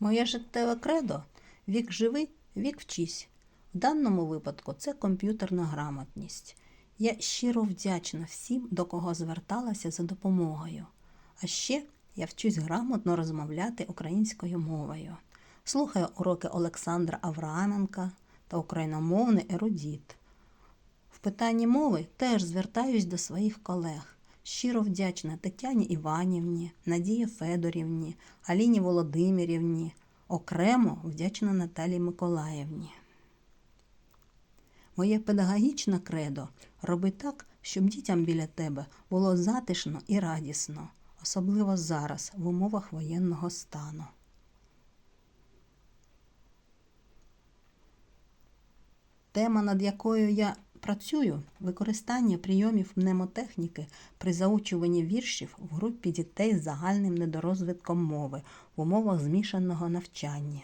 Моє життєве кредо вік живи, вік вчись. В даному випадку це комп'ютерна грамотність. Я щиро вдячна всім, до кого зверталася за допомогою. А ще я вчусь грамотно розмовляти українською мовою. Слухаю уроки Олександра Авраменка та україномовний ерудіт. В питанні мови теж звертаюсь до своїх колег. Щиро вдячна Тетяні Іванівні, Надії Федорівні, Аліні Володимирівні, окремо вдячна Наталії Миколаївні. Моє педагогічне кредо роби так, щоб дітям біля тебе було затишно і радісно, особливо зараз, в умовах воєнного стану. Тема, над якою я працюю, використання прийомів мнемотехніки при заучуванні віршів в групі дітей з загальним недорозвитком мови в умовах змішаного навчання.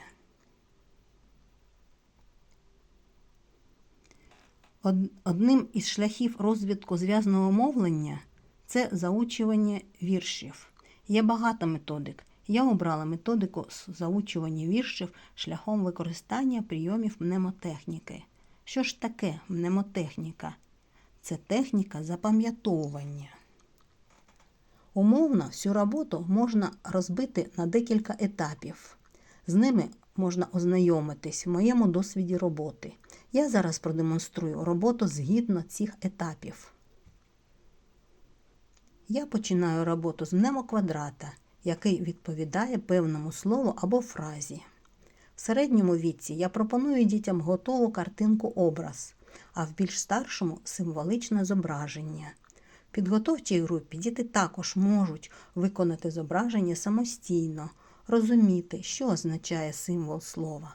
Одним із шляхів розвитку зв'язного мовлення це заучування віршів. Є багато методик. Я обрала методику заучування віршів шляхом використання прийомів мнемотехніки. Що ж таке мнемотехніка? Це техніка запам'ятовування. Умовно всю роботу можна розбити на декілька етапів. З ними можна ознайомитись в моєму досвіді роботи. Я зараз продемонструю роботу згідно цих етапів. Я починаю роботу з мнемоквадрата, який відповідає певному слову або фразі. В середньому віці я пропоную дітям готову картинку образ, а в більш старшому символичне зображення. В підготовчій групі діти також можуть виконати зображення самостійно, розуміти, що означає символ слова.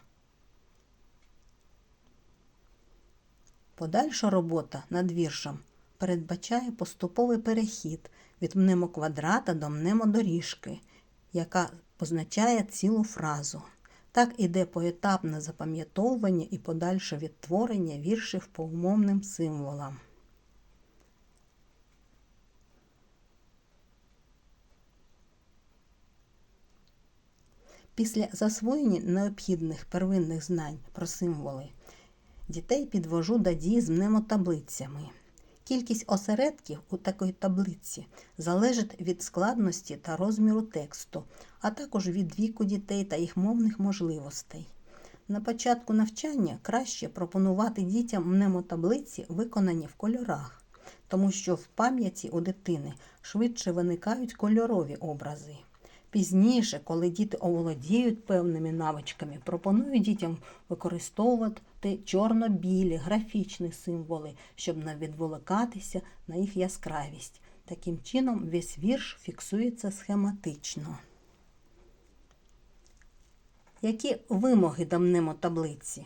Подальша робота над віршем передбачає поступовий перехід від мнемоквадрата до мнемодоріжки, яка позначає цілу фразу. Так іде поетапне запам'ятовування і подальше відтворення віршів по умовним символам. Після засвоєння необхідних первинних знань про символи дітей підвожу до дій з мнемотаблицями. Кількість осередків у такій таблиці залежить від складності та розміру тексту, а також від віку дітей та їх мовних можливостей. На початку навчання краще пропонувати дітям мнемотаблиці, виконані в кольорах, тому що в пам'яті у дитини швидше виникають кольорові образи. Пізніше, коли діти оволодіють певними навичками, пропоную дітям використовувати чорно-білі графічні символи, щоб не відволикатися на їх яскравість. Таким чином, весь вірш фіксується схематично. Які вимоги до мнемотаблиці?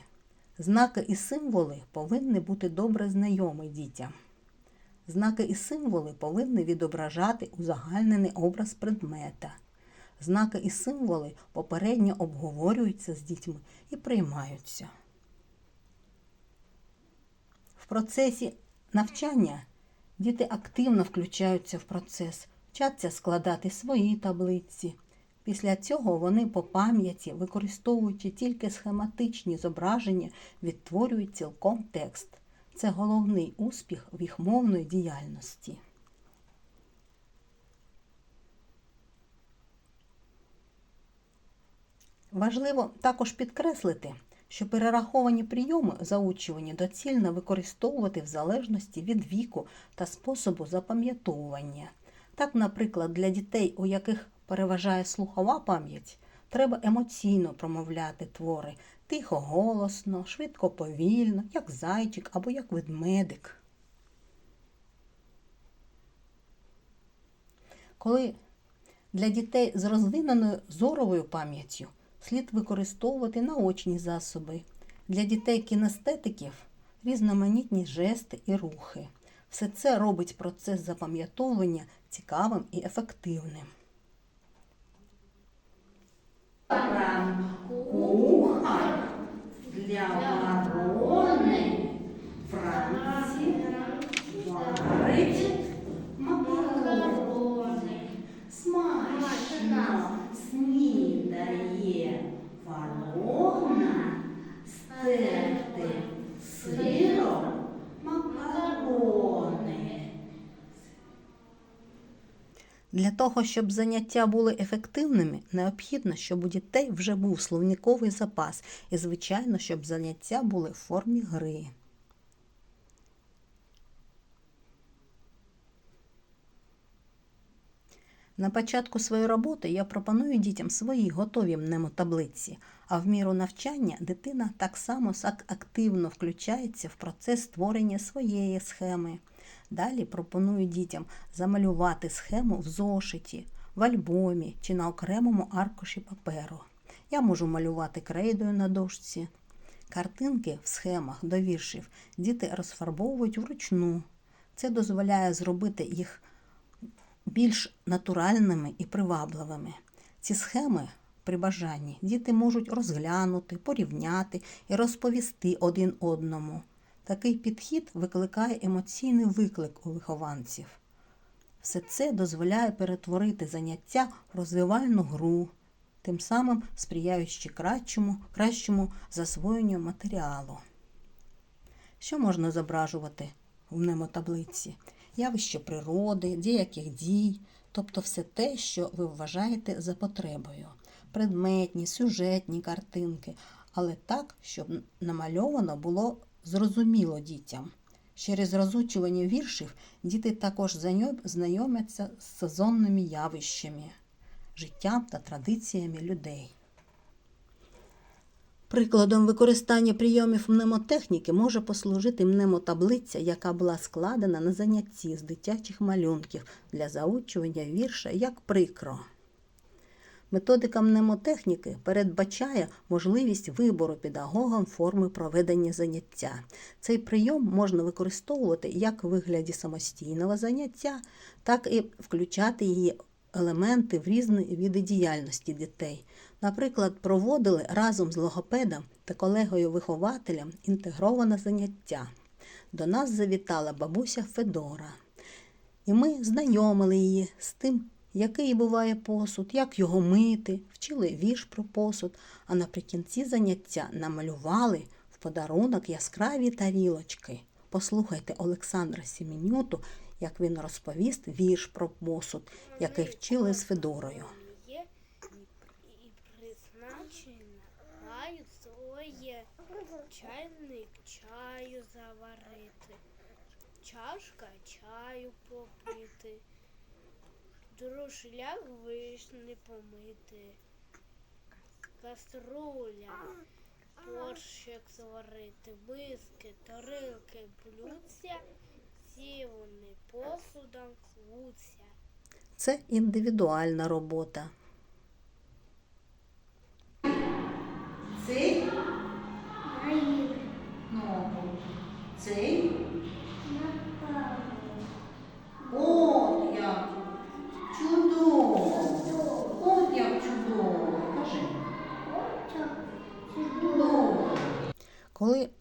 Знаки і символи повинні бути добре знайомі дітям. Знаки і символи повинні відображати узагальнений образ предмета. Знаки і символи попередньо обговорюються з дітьми і приймаються. В процесі навчання діти активно включаються в процес, вчаться складати свої таблиці. Після цього вони по пам'яті, використовуючи тільки схематичні зображення, відтворюють цілком текст. Це головний успіх в їх мовної діяльності. Важливо також підкреслити, що перераховані прийоми заучування доцільно використовувати в залежності від віку та способу запам'ятовування. Так, наприклад, для дітей, у яких переважає слухова пам'ять, треба емоційно промовляти твори тихо, голосно, швидко повільно, як зайчик або як ведмедик. Коли для дітей з розвиненою зоровою пам'яттю слід використовувати наочні засоби. Для дітей кінестетиків різноманітні жести і рухи. Все це робить процес запам'ятовування цікавим і ефективним. Для того, щоб заняття були ефективними, необхідно, щоб у дітей вже був словниковий запас і, звичайно, щоб заняття були в формі гри. На початку своєї роботи я пропоную дітям свої готові мнемотаблиці, а в міру навчання дитина так само активно включається в процес створення своєї схеми. Далі пропоную дітям замалювати схему в зошиті, в альбомі чи на окремому аркуші паперу. Я можу малювати крейдою на дошці. Картинки в схемах до віршів діти розфарбовують вручну. Це дозволяє зробити їх більш натуральними і привабливими. Ці схеми при бажанні діти можуть розглянути, порівняти і розповісти один одному. Такий підхід викликає емоційний виклик у вихованців. Все це дозволяє перетворити заняття в розвивальну гру, тим самим сприяючи кращому, кращому засвоєнню матеріалу. Що можна зображувати в мнемотаблиці? Явище природи, деяких дій, тобто все те, що ви вважаєте за потребою. Предметні, сюжетні картинки, але так, щоб намальовано було зрозуміло дітям. Через розучування віршів діти також знайомляться з сезонними явищами, життям та традиціями людей. Прикладом використання прийомів мнемотехніки може послужити мнемотаблиця, яка була складена на занятті з дитячих малюнків для заучування вірша як прикро. Методика мнемотехніки передбачає можливість вибору педагогом форми проведення заняття. Цей прийом можна використовувати як у вигляді самостійного заняття, так і включати її елементи в різні види діяльності дітей. Наприклад, проводили разом з логопедом та колегою-вихователем інтегроване заняття. До нас завітала бабуся Федора. І ми знайомили її з тим, який буває посуд, як його мити, вчили вірш про посуд, а наприкінці заняття намалювали в подарунок яскраві тарілочки. Послухайте Олександра Сімінюту, як він розповість вірш про посуд, який вчили з Федорою. Чайник чаю заварити, чашка чаю попити, друшляк вишни помити, каструля, борщик зварити, миски, тарилки, блюдця, всі вони посудом клуться. Це індивідуальна робота. Цей ногу. Цей. От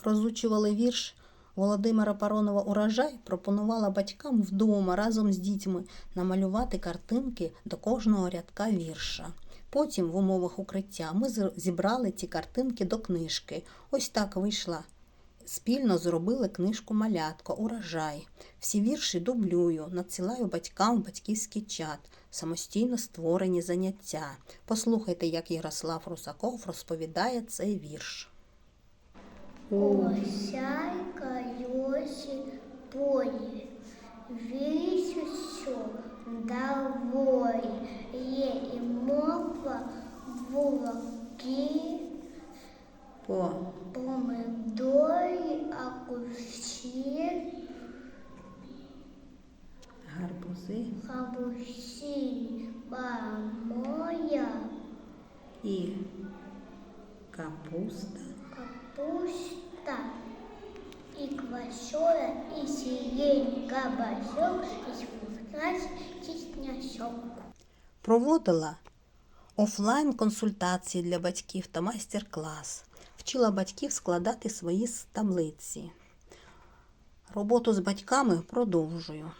Розучували вірш Володимира Паронова Урожай, пропонувала батькам вдома разом з дітьми намалювати картинки до кожного рядка вірша. Потім в умовах укриття ми зібрали ці картинки до книжки. Ось так вийшла. Спільно зробили книжку Малятко, урожай. Всі вірші дублюю, надсилаю батькам в батьківський чат, самостійно створені заняття. Послухайте, як Ярослав Русаков розповідає цей вірш. Осяйка Йосі полі, весь все доволі, є і мова, вовки, По помидори, акусі, гарбузи хабусі, бамоя, і капуста. капуста, І квасоля, і сирень, кабачок, і спускать чеснячок. Проводила офлайн консультації для батьків та майстер-клас. Вчила батьків складати свої таблиці. Роботу з батьками продовжую.